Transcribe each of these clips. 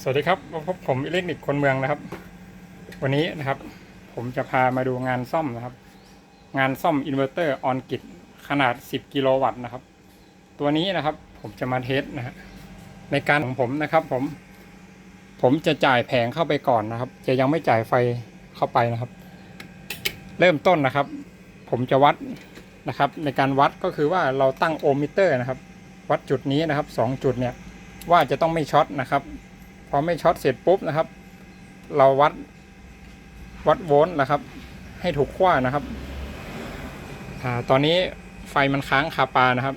สวัสดีครับพบผมอิเล็กทริกคนเมืองนะครับ วันนี้นะครับ ผมจะพามาดูงานซ่อมนะครับ งานซ่อมอินเวอร์เตอร์ออนกิตขนาด 10 กิโลวัตต์นะครับ ตัวนี้นะครับผมจะมาเทสนะฮะในการของผมนะครับ ผม ผมจะจ่ายแผงเข้าไปก่อนนะครับ จะยังไม่จ่ายไฟเข้าไปนะครับ เริ่มต้นนะครับ ผมจะวัดนะครับ ในการวัดก็คือว่าเราตั้งโอห์มมิเตอร์นะครับ วัดจุดนี้นะครับสองจุดเนี่ยว่าจะต้องไม่ช็อตนะครับ อไม่ช็อตเสร็จปุ๊บนะครับ เราวัดวัดโวลต์นะครับ ให้ถูกขั้วนะครับอาตอนนี้ไฟมันค้างคาปานะครับ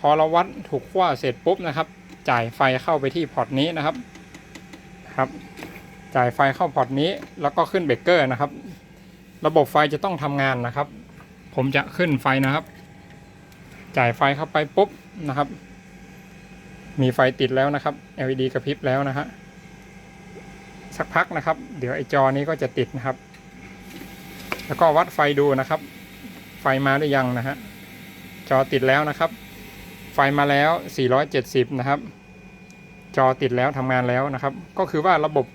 พอเราวัดถูกขั้วเสร็จปุ๊บนะครับ จ่ายไฟเข้าไปที่พอร์ตนี้นะครับครับ จ่ายไฟเข้าพอร์ตนี้แล้วก็ขึ้นเบรกเกอร์นะครับ ระบบไฟจะต้องทำงานนะครับ ผมจะขึ้นไฟนะครับ จ่ายไฟเข้าไปปุ๊บนะครับมีไฟติดแล้วนะครับ LED กระพริบแล้วนะฮะ สักพักนะครับ เดี๋ยวไอจอนี้ก็จะติดนะครับ แล้วก็วัดไฟดูนะครับ ไฟมาหรือยังนะฮะจอติดแล้วนะครับ ไฟมาแล้ว 470 นะครับ จอติดแล้วทำงานแล้วนะครับ ก็คือว่าระบบ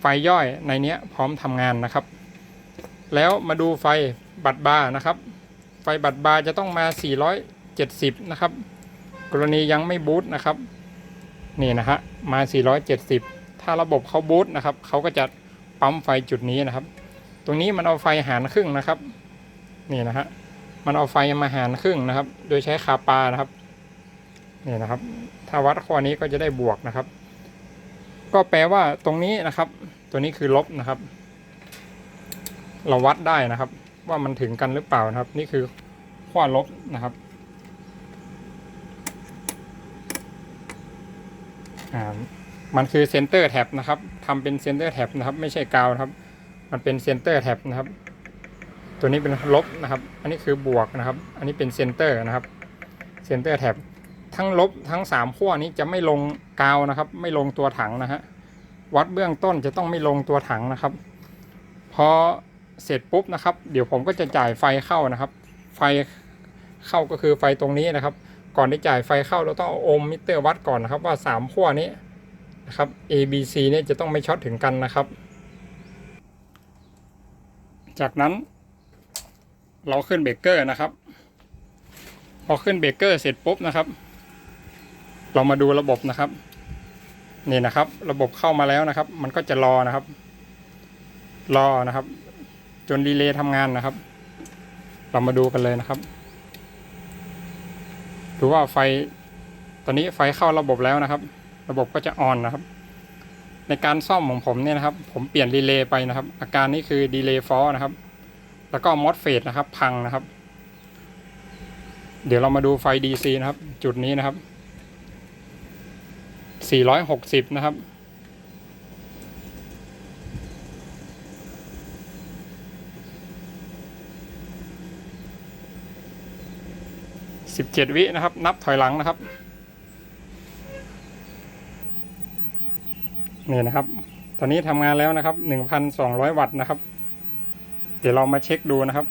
ไฟย่อยในเนี้ยพร้อมทำงานนะครับ แล้วมาดูไฟบัตรบาร์นะครับ ไฟบัตรบาร์จะต้องมา 470 นะครับ กรณียังไม่บูตนะครับ นี่นะฮะมา 470 ถ้าระบบเขาบูตนะครับเขาก็จะปั๊มไฟจุดนี้นะครับ ตรงนี้มันเอาไฟหารครึ่งนะครับ นี่นะฮะมันเอาไฟมาหารครึ่งนะครับ โดยใช้คาปานะครับนี่นะครับ ถ้าวัดข้อนี้ก็จะได้บวกนะครับ ก็แปลว่าตรงนี้นะครับ ตัวนี้คือลบนะครับ เราวัดได้นะครับ ว่ามันถึงกันหรือเปล่านะครับ นี่คือข้อลบนะครับอ่า มันคือเซนเตอร์แท็บนะครับทำเป็นเซนเตอร์แท็บนะครับ ไม่ใช่กาวนะครับ มันเป็นเซนเตอร์แท็บนะครับ ตัวนี้เป็นลบนะครับ อันนี้คือบวกนะครับ อันนี้เป็นเซนเตอร์นะครับเซนเตอร์แท็บทั้งลบทั้งสามขั้วนี้จะไม่ลงกาวนะครับ ไม่ลงตัวถังนะฮะวัดเบื้องต้นจะต้องไม่ลงตัวถังนะครับ พอเสร็จปุ๊บนะครับ เดี๋ยวผมก็จะจ่ายไฟเข้านะครับ ไฟเข้าก็คือไฟตรงนี้นะครับ ก่อนที่จ่ายไฟเข้าเราต้องเอาโอห์มมิเตอร์วัดก่อนนะครับว่า3ขั้วนี้ นะครับ A B C เนี่ยจะต้องไม่ช็อตถึงกันนะครับ จากนั้น เราขึ้นเบรกเกอร์นะครับ พอขึ้นเบรกเกอร์เสร็จปุ๊บนะครับ เรามาดูระบบนะครับนี่นะครับ ระบบเข้ามาแล้วนะครับ มันก็จะรอนะครับ รอนะครับ จนรีเลย์ทำงานนะครับ เรามาดูกันเลยนะครับดูว่าไฟ ตอนนี้ไฟเข้าระบบแล้วนะครับ ระบบก็จะออนนะครับ ในการซ่อมของผมเนี่ยนะครับ ผมเปลี่ยนดีเลย์ไปนะครับ อาการนี้คือดีเลย์ฟอนะครับ แล้วก็มอสเฟตนะครับ พังนะครับ เดี๋ยวเรามาดูไฟ DC นะครับ จุดนี้นะครับ 460 นะครับ17 วินะครับ นับถอยหลังนะครับ นี่นะครับ ตอนนี้ทำงานแล้วนะครับ1,200วัตต์นะครับ เดี๋ยวเรามาเช็คดูนะครับ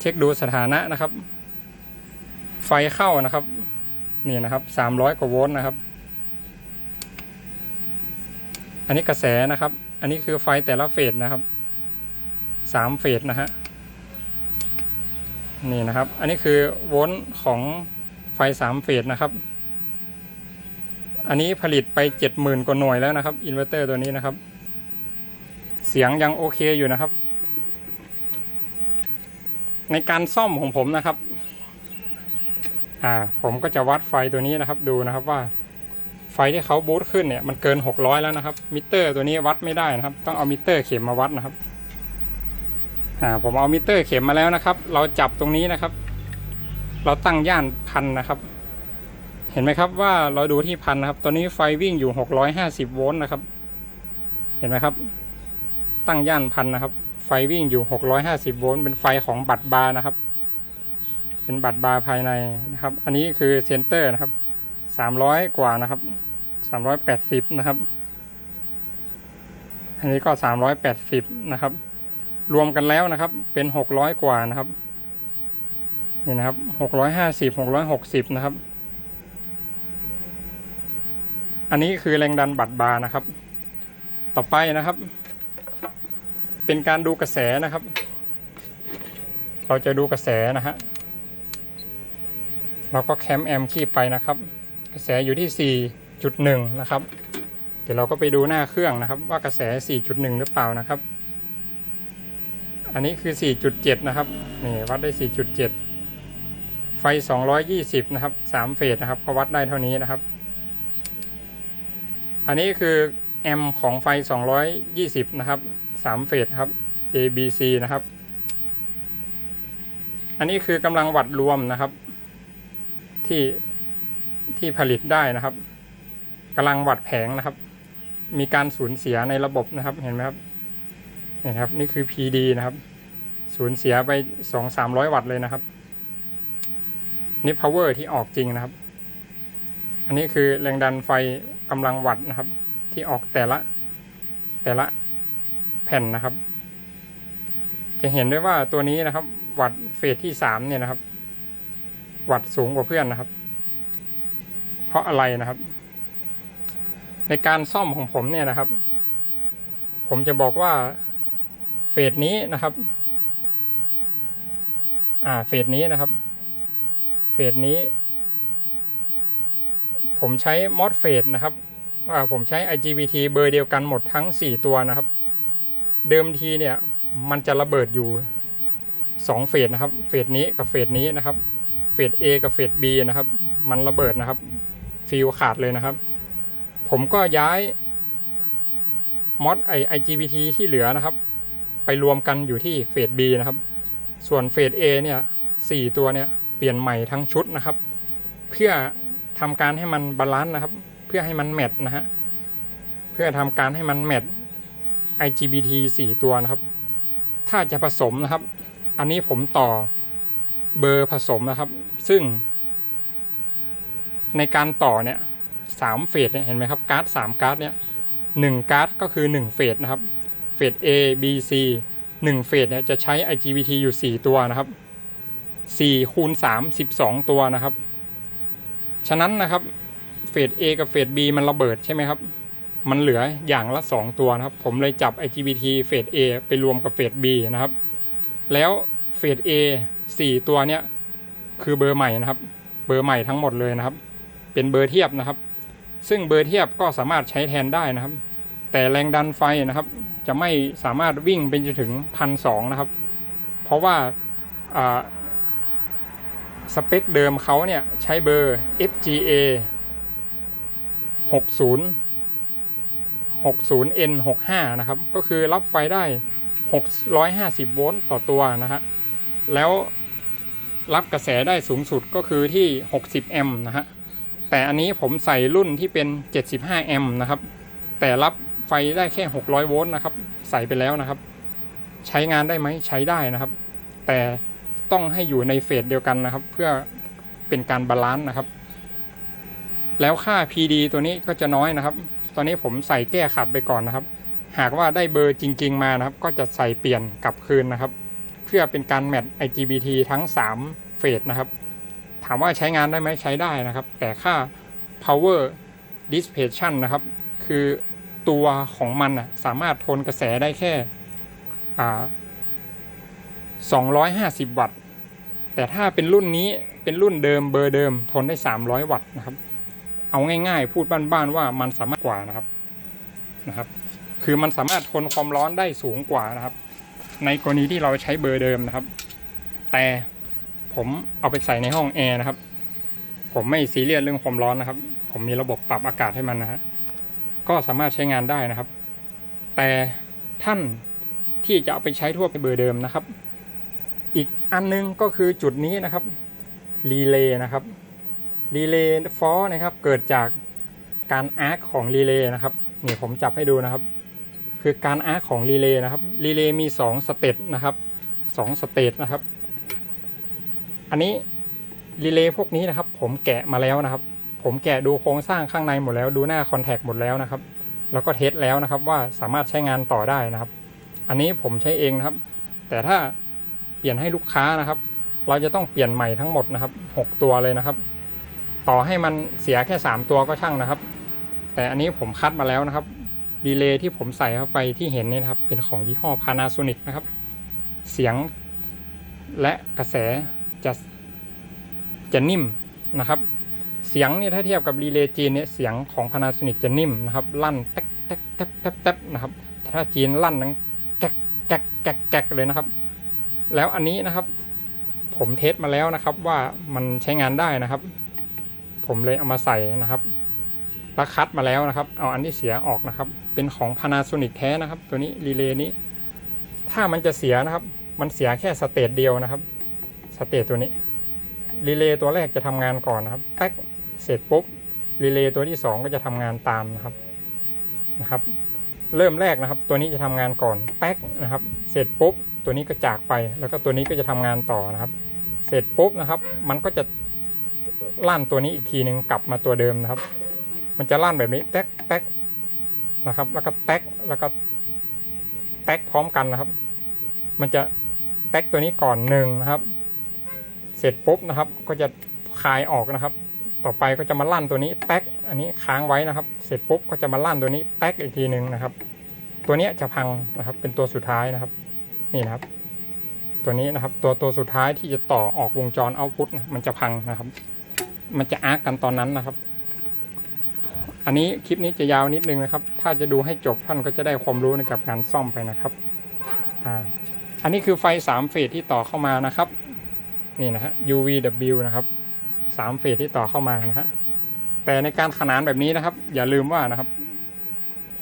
เช็คดูสถานะนะครับ ไฟเข้านะครับ นี่นะครับ300กว่าโวลต์นะครับ อันนี้กระแสนะครับ อันนี้คือไฟแต่ละเฟสนะครับ3เฟสนะฮะนี่นะครับ อันนี้คือโวลต์ของไฟสามเฟสนะครับ อันนี้ผลิตไปเจ็ดหมื่นกว่าหน่วยแล้วนะครับอินเวอร์เตอร์ตัวนี้นะครับ เสียงยังโอเคอยู่นะครับ ในการซ่อมของผมนะครับ อ่า ผมก็จะวัดไฟตัวนี้นะครับ ดูนะครับว่า ไฟที่เขาบูตขึ้นเนี่ยมันเกินหกร้อยแล้วนะครับ มิเตอร์ตัวนี้วัดไม่ได้นะครับ ต้องเอามิเตอร์เข็มมาวัดนะครับ อ่า ผมเอามิเตอร์เข็มมาแล้วนะครับ เราจับตรงนี้นะครับ เราตั้งย่านพันนะครับ เห็นไหมครับว่าเราดูที่พันนะครับ ตอนนี้ไฟวิ่งอยู่หกร้อยห้าสิบโวลต์นะครับ เห็นไหมครับ ตั้งย่านพันนะครับ ไฟวิ่งอยู่หกร้อยห้าสิบโวลต์เป็นไฟของบัตรบาร์นะครับ เป็นบัตรบาร์ภายในนะครับ อันนี้คือเซนเตอร์นะครับสามร้อยกว่านะครับสามร้อยแปดสิบนะครับ อันนี้ก็สามร้อยแปดสิบนะครับ รวมกันแล้วนะครับ เป็นหกร้อยกว่านะครับ นี่นะครับหกร้อยห้าสิบหกร้อยหกสิบนะครับ อันนี้คือแรงดันบัตรบาร์นะครับ ต่อไปนะครับ เป็นการดูกระแสนะครับ เราจะดูกระแสนะฮะเราก็แคมแอมคีบไปนะครับ กระแสอยู่ที่ 4.1 นะครับ เดี๋ยวเราก็ไปดูหน้าเครื่องนะครับ ว่ากระแส 4.1 หรือเปล่านะครับ อันนี้คือ 4.7 นะครับนี่วัดได้ 4.7 ไฟ 220 นะครับ 3 เฟสนะครับก็วัดได้เท่านี้นะครับ อันนี้คือแอมของไฟ 220 นะครับ 3 เฟสครับ A B C นะครับ อันนี้คือกำลังวัดรวมนะครับ ที่ที่ผลิตได้นะครับกำลังวัดแผงนะครับ มีการสูญเสียในระบบนะครับ เห็นไหมครับเห็นครับ นี่คือ PD นะครับ สูญเสียไป 2-300 วัตต์เลยนะครับ นี่ power ที่ออกจริงนะครับ อันนี้คือแรงดันไฟ กำลังวัตต์นะครับ ที่ออกแต่ละแต่ละแผ่นนะครับ จะเห็นได้ว่าตัวนี้นะครับ วัตต์เฟสที่สามเนี่ยนะครับ วัตต์สูงกว่าเพื่อนนะครับ เพราะอะไรนะครับ ในการซ่อมของผมเนี่ยนะครับ ผมจะบอกว่าเฟสนี้นะครับ อ่าเฟสนี้นะครับ เฟสนี้ ผมใช้มอสเฟสนะครับอ่าผมใช้ IGBT เบอร์เดียวกันหมดทั้ง 4 ตัวนะครับ เดิมทีเนี่ยมันจะระเบิดอยู่ 2 เฟสนะครับ เฟสนี้กับเฟสนี้นะครับ เฟส A กับเฟส B นะครับ มันระเบิดนะครับ ฟิลขาดเลยนะครับ ผมก็ย้ายมอสไอ IGBT ที่เหลือนะครับ ไปรวมกันอยู่ที่เฟส B นะครับ ส่วนเฟส A เนี่ยสี่ตัวเนี่ยเปลี่ยนใหม่ทั้งชุดนะครับ เพื่อ ทำการให้มันบาลานซ์นะครับ เพื่อให้มันแมทนะฮะเพื่อทำการให้มันแมท IGBT 4 ตัวนะครับ ถ้าจะผสมนะครับ อันนี้ผมต่อเบอร์ผสมนะครับ ซึ่ง ในการต่อเนี่ยสามเฟสเนี่ยเห็นไหมครับการ์ดสามการ์ดเนี่ยหนึ่งการ์ดก็คือหนึ่งเฟสนะครับเฟส A B C หนึ่งเฟสเนี่ยจะใช้ IGBT อยู่4ตัวนะครับ4คูณ3 12ตัวนะครับ ฉะนั้นนะครับเฟส A กับเฟส B มันระเบิดใช่ไหมครับ มันเหลืออย่างละ 2 ตัวนะครับ ผมเลยจับ IGBT เฟส A ไปรวมกับเฟส B นะครับ แล้วเฟส A 4 ตัวเนี่ยคือเบอร์ใหม่นะครับ เบอร์ใหม่ทั้งหมดเลยนะครับ เป็นเบอร์เทียบนะครับ ซึ่งเบอร์เทียบก็สามารถใช้แทนได้นะครับ แต่แรงดันไฟนะครับ จะไม่สามารถวิ่งไปจนถึงพันสองนะครับ เพราะว่า สเปคเดิมเขาเนี่ย ใช้เบอร์ FGA 60 60N 65 นะครับ ก็คือรับไฟได้ 650 โวลต์ต่อตัวนะฮะ แล้วรับกระแสได้สูงสุดก็คือที่ 60 แอมป์นะฮะ แต่อันนี้ผมใส่รุ่นที่เป็น 75 แอมป์นะครับ แต่รับไฟได้แค่ 600 โวลต์นะครับ ใส่ไปแล้วนะครับ ใช้งานได้ไหมใช้ได้นะครับ แต่ ต้องให้อยู่ในเฟสเดียวกันนะครับ เพื่อเป็นการบาลานซ์นะครับ แล้วค่า PD ตัวนี้ก็จะน้อยนะครับ ตอนนี้ผมใส่แก้ขัดไปก่อนนะครับ หากว่าได้เบอร์จริง ๆ มานะครับ ก็จะใส่เปลี่ยนกลับคืนนะครับ เพื่อเป็นการแมท IGBT ทั้ง 3 เฟสนะครับ ถามว่าใช้งานได้ไหมใช้ได้นะครับ แต่ค่า power dissipation นะครับ คือตัวของมันอะสามารถทนกระแสได้แค่ 250 วัตต์ แต่ถ้าเป็นรุ่นนี้เป็นรุ่นเดิมเบอร์เดิมทนได้ 300 วัตต์นะครับ เอาง่ายๆ พูดบ้านๆว่ามันสามารถกว่านะครับนะครับ คือมันสามารถทนความร้อนได้สูงกว่านะครับ ในกรณีที่เราใช้เบอร์เดิมนะครับ แต่ผมเอาไปใส่ในห้องแอร์นะครับ ผมไม่ซีเรียสเรื่องความร้อนนะครับ ผมมีระบบปรับอากาศให้มันนะฮะก็สามารถใช้งานได้นะครับ แต่ท่านที่จะเอาไปใช้ทั่วไปเบอร์เดิมนะครับ อีกอันนึงก็คือจุดนี้นะครับรีเลย์นะครับรีเลย์ฟอนะครับเกิดจากการอาร์คของรีเลย์นะครับนี่ผมจับให้ดูนะครับ คือการอาร์คของรีเลย์นะครับรีเลย์มี2สเตตนะครับ2สเตตนะครับ อันนี้รีเลย์พวกนี้นะครับ ผมแกะมาแล้วนะครับ ผมแกะดูโครงสร้างข้างในหมดแล้วดูหน้าคอนแทคหมดแล้วนะครับ แล้วก็เทสแล้วนะครับว่าสามารถใช้งานต่อได้นะครับ อันนี้ผมใช้เองนะครับ แต่ถ้า เปลี่ยนให้ลูกค้านะครับ เราจะต้องเปลี่ยนใหม่ทั้งหมดนะครับ 6 ตัวเลยนะครับ ต่อให้มันเสียแค่ 3 ตัวก็ช่างนะครับ แต่อันนี้ผมคัดมาแล้วนะครับรีเลย์ที่ผมใส่เข้าไปที่เห็นเนี่ยนะครับ เป็นของยี่ห้อ Panasonic นะครับ เสียงและกระแสจะจะนิ่มนะครับ เสียงเนี่ยถ้าเทียบกับรีเลย์จีนเนี่ยเสียงของ Panasonic จะนิ่มนะครับ ลั่นแต๊กแต๊กแต๊กแต๊กนะครับแต่ถ้าจีนลั่นนั้นแก๊กแก๊กแก๊กแก๊กเลยนะครับ แล้วอันนี้นะครับ ผมเทสมาแล้วนะครับ ว่ามันใช้งานได้นะครับ ผมเลยเอามาใส่นะครับแล้วคัดมาแล้วนะครับ เอาอันที่เสียออกนะครับ เป็นของ Panasonic แท้นะครับ ตัวนี้รีเลย์นี้ ถ้ามันจะเสียนะครับ มันเสียแค่สเตจเดียวนะครับสเตจตัวนี้รีเลย์ตัวแรกจะทำงานก่อนนะครับแป๊กเสร็จปุ๊บรีเลย์ตัวที่สองก็จะทำงานตามนะครับนะครับ เริ่มแรกนะครับ ตัวนี้จะทำงานก่อนแป๊กนะครับ เสร็จปุ๊บ ตัวนี้ก็จากไป แล้วก็ตัวนี้ก็จะทำงานต่อนะครับ เสร็จปุ๊บนะครับ มันก็จะลั่นตัวนี้อีกทีหนึ่งกลับมาตัวเดิมนะครับ มันจะลั่นแบบนี้แต๊กแต๊กนะครับ แล้วก็แต๊กแล้วก็แต๊กพร้อมกันนะครับ มันจะแต๊กตัวนี้ก่อนหนึ่งนะครับ เสร็จปุ๊บนะครับ ก็จะคลายออกนะครับ ต่อไปก็จะมาลั่นตัวนี้แต๊กอันนี้ค้างไว้นะครับ เสร็จปุ๊บก็จะมาลั่นตัวนี้แต๊กอีกทีหนึ่งนะครับ ตัวนี้จะพังนะครับ เป็นตัวสุดท้ายนะครับ นี่นะครับ ตัวนี้นะครับ ตัวตัวสุดท้ายที่จะต่อออกวงจรเอาพุทมันจะพังนะครับ มันจะอาร์กกันตอนนั้นนะครับ อันนี้คลิปนี้จะยาวนิดนึงนะครับ ถ้าจะดูให้จบท่านก็จะได้ความรู้ในกับงานซ่อมไปนะครับอ่าอันนี้คือไฟสามเฟสที่ต่อเข้ามานะครับนี่นะฮะ UVW นะครับสามเฟสที่ต่อเข้ามานะฮะแต่ในการขนานแบบนี้นะครับ อย่าลืมว่านะครับ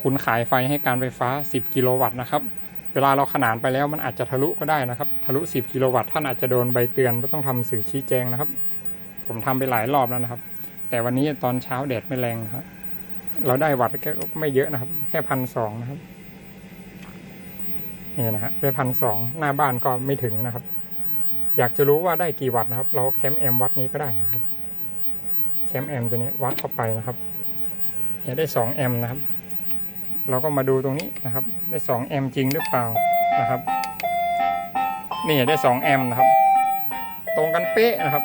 คุณขายไฟให้การไฟฟ้า 10 กิโลวัตต์นะครับ เวลาเราขนานไปแล้วมันอาจจะทะลุก็ได้นะครับ ทะลุ 10 กิโลวัตต์ท่านอาจจะโดนใบเตือนว่าต้องทำสื่อชี้แจงนะครับ ผมทำไปหลายรอบแล้วนะครับ แต่วันนี้ตอนเช้าแดดไม่แรงครับเราได้วัตต์แค่ไม่เยอะนะครับ แค่พันสองนะครับนี่นะฮะได้พันสองหน้าบ้านก็ไม่ถึงนะครับ อยากจะรู้ว่าได้กี่วัตต์นะครับ เราแคมแอมวัดนี้ก็ได้นะครับแคมแอมตัวนี้วัดเข้าไปนะครับเนี่ยได้สองแอมนะครับ เราก็มาดูตรงนี้นะครับ ได้สองแอมจริงหรือเปล่านะครับ นี่ได้สองแอมนะครับ ตรงกันเป๊ะนะครับ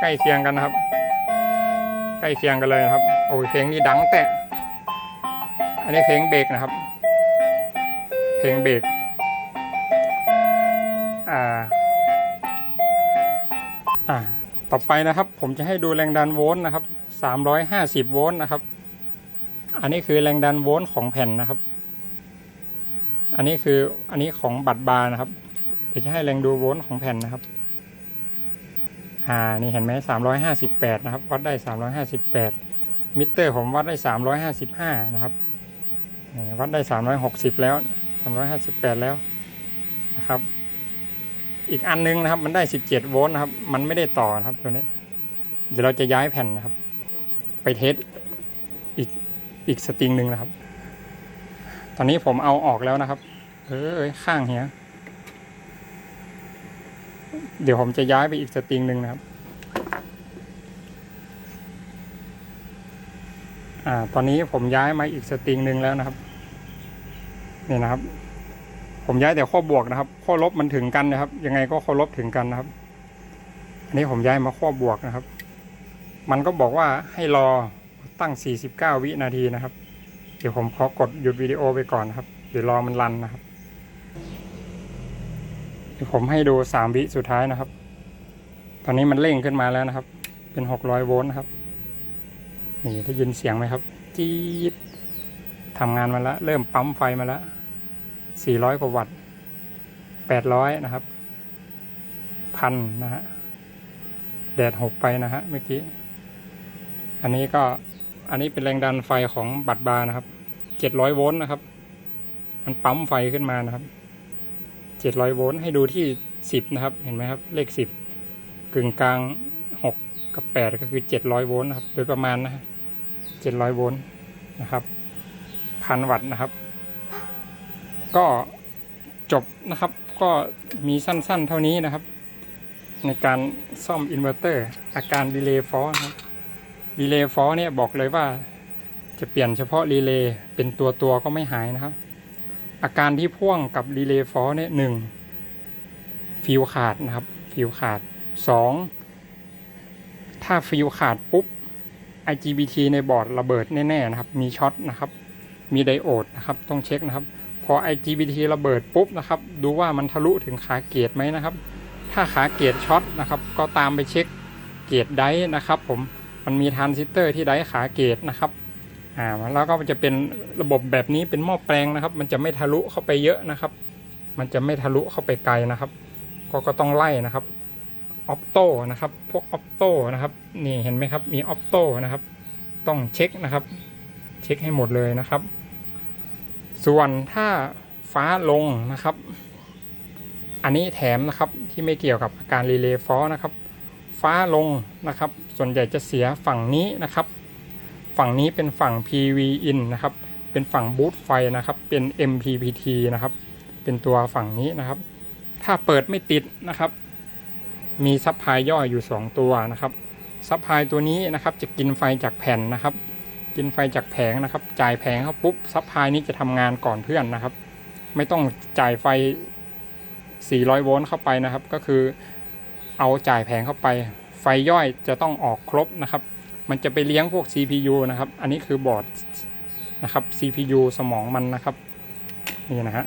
ใกล้เคียงกันนะครับ ใกล้เคียงกันเลยนะครับ โอ้ยเพลงนี้ดังแต่ อันนี้เพลงเบรกนะครับ เพลงเบรกอ่า อ่า ต่อไปนะครับ ผมจะให้ดูแรงดันโวลต์นะครับ350 โวลต์นะครับ อันนี้คือแรงดันโวลต์ของแผ่นนะครับ อันนี้คืออันนี้ของบัตรบาร์นะครับ เดี๋ยวจะให้แรงดูโวลต์ของแผ่นนะครับ อ่า นี่เห็นไหม358นะครับ วัดได้358มิเตอร์ผมวัดได้355นะครับนี่วัดได้360แล้ว358แปดแล้วนะครับ อีกอันนึงนะครับ มันได้17โวลต์นะครับ มันไม่ได้ต่อนะครับตัวนี้ เดี๋ยวเราจะย้ายแผ่นนะครับ ไปเทสอีก อีกสตริงหนึ่งนะครับ ตอนนี้ผมเอาออกแล้วนะครับ เออข้างเฮียเดี๋ยวผมจะย้ายไปอีกสตริงหนึ่งนะครับ อ่า ตอนนี้ผมย้ายมาอีกสตริงหนึ่งแล้วนะครับ นี่นะครับ ผมย้ายแต่ข้อบวกนะครับ ข้อลบมันถึงกันนะครับ ยังไงก็ข้อลบถึงกันนะครับ อันนี้ผมย้ายมาข้อบวกนะครับ มันก็บอกว่าให้รอ ตั้ง 49 วินาทีนะครับ เดี๋ยวผมขอกดหยุดวิดีโอไปก่อนนะครับ เดี๋ยวรอมันรันนะครับ เดี๋ยวผมให้ดู 3 วิสุดท้ายนะครับ ตอนนี้มันเร่งขึ้นมาแล้วนะครับ เป็น 600 โวลต์นะครับ นี่ได้ยินเสียงไหมครับ จี๊ดทำงานมาแล้ว เริ่มปั๊มไฟมาแล้ว 400 กว่าวัตต์ 800 นะครับ พันนะฮะ แดดหกไปนะฮะเมื่อกี้ อันนี้ก็ อันนี้เป็นแรงดันไฟของบัตรบาร์นะครับ700โวลต์นะครับ มันปั๊มไฟขึ้นมานะครับ700โวลต์ให้ดูที่10นะครับ เห็นไหมครับ เลข10กึ่งกลาง6กับ8ก็คือ700โวลต์นะครับ โดยประมาณนะฮะ700โวลต์นะครับพันวัตต์นะครับ ก็จบนะครับ ก็มีสั้นๆเท่านี้นะครับ ในการซ่อมอินเวอร์เตอร์ อาการดีเลย์ฟอนะครับ ดีเลย์ฟอเนี่ยบอกเลยว่า จะเปลี่ยนเฉพาะรีเลย์เป็นตัวตัวก็ไม่หายนะครับ อาการที่พ่วงกับรีเลย์ฟอเนี่ยหนึ่งฟิวขาดนะครับ ฟิวขาดสองถ้าฟิวขาดปุ๊บ IGBT ในบอร์ดระเบิดแน่ๆนะครับ มีช็อตนะครับ มีไดโอดนะครับ ต้องเช็คนะครับ พอ IGBT ระเบิดปุ๊บนะครับ ดูว่ามันทะลุถึงขาเกตไหมนะครับ ถ้าขาเกตช็อตนะครับ ก็ตามไปเช็คเกตไดนะครับผม มันมีทรานซิสเตอร์ที่ไดขาเกตนะครับอ่าแล้วก็จะเป็นระบบแบบนี้เป็นหม้อแปลงนะครับ มันจะไม่ทะลุเข้าไปเยอะนะครับ มันจะไม่ทะลุเข้าไปไกลนะครับ ก็ก็ต้องไล่นะครับออปโตนะครับ พวกออปโตนะครับนี่เห็นไหมครับมีออปโตนะครับ ต้องเช็คนะครับ เช็คให้หมดเลยนะครับ ส่วนถ้าฟ้าลงนะครับ อันนี้แถมนะครับที่ไม่เกี่ยวกับการรีเลย์ฟอนะครับ ฟ้าลงนะครับ ส่วนใหญ่จะเสียฝั่งนี้นะครับ ฝั่งนี้เป็นฝั่ง PV in นะครับ เป็นฝั่งบูตไฟนะครับ เป็น MPPT นะครับ เป็นตัวฝั่งนี้นะครับ ถ้าเปิดไม่ติดนะครับ มีซับพลายย่อยอยู่ 2 ตัวนะครับซับพลายตัวนี้นะครับจะกินไฟจากแผ่นนะครับ กินไฟจากแผงนะครับ จ่ายแผงเข้าปุ๊บซับพลายนี้จะทำงานก่อนเพื่อนนะครับ ไม่ต้องจ่ายไฟ 400 โวลต์เข้าไปนะครับ ก็คือ เอาจ่ายแผงเข้าไป ไฟย่อยจะต้องออกครบนะครับ มันจะไปเลี้ยงพวก CPU นะครับ อันนี้คือบอร์ดนะครับ CPU สมองมันนะครับ นี่นะฮะ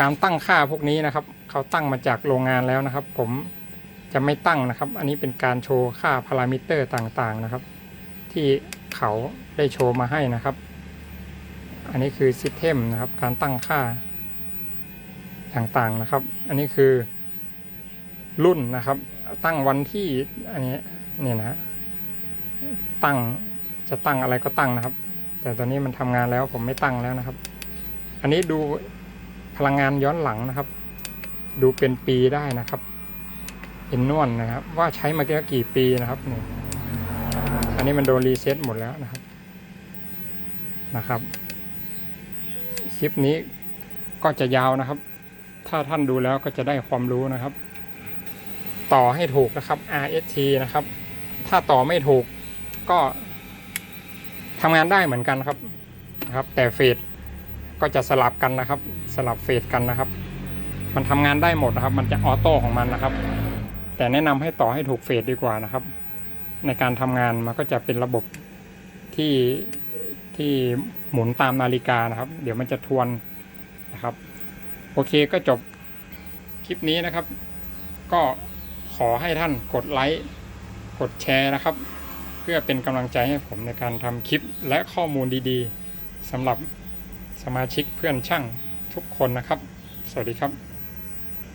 การตั้งค่าพวกนี้นะครับ เขาตั้งมาจากโรงงานแล้วนะครับ ผมจะไม่ตั้งนะครับ อันนี้เป็นการโชว์ค่าพารามิเตอร์ต่างๆนะครับ ที่เขาได้โชว์มาให้นะครับ อันนี้คือซิสเต็มนะครับ การตั้งค่าต่างๆนะครับ อันนี้คือ รุ่นนะครับ ตั้งวันที่อันนี้เนี่ยนะตั้งจะตั้งอะไรก็ตั้งนะครับ แต่ตอนนี้มันทำงานแล้วผมไม่ตั้งแล้วนะครับ อันนี้ดูพลังงานย้อนหลังนะครับ ดูเป็นปีได้นะครับเห็นนวลนะครับ ว่าใช้มาแล้วกี่ปีนะครับนี่อันนี้มันโดนรีเซ็ตหมดแล้วนะครับนะครับคลิปนี้ก็จะยาวนะครับ ถ้าท่านดูแล้วก็จะได้ความรู้นะครับ ต่อให้ถูกนะครับ RST นะครับ ถ้าต่อไม่ถูกก็ทำงานได้เหมือนกันครับนะครับ แต่เฟสก็จะสลับกันนะครับ สลับเฟสกันนะครับ มันทำงานได้หมดนะครับ มันจะออโต้ของมันนะครับ แต่แนะนำให้ต่อให้ถูกเฟสดีกว่านะครับ ในการทำงานมันก็จะเป็นระบบที่ที่หมุนตามนาฬิกานะครับ เดี๋ยวมันจะทวนนะครับ โอเคก็จบคลิปนี้นะครับ ก็ ขอให้ท่านกดไลค์กดแชร์นะครับ เพื่อเป็นกำลังใจให้ผมในการทำคลิปและข้อมูลดีๆสำหรับสมาชิกเพื่อนช่างทุกคนนะครับ สวัสดีครับ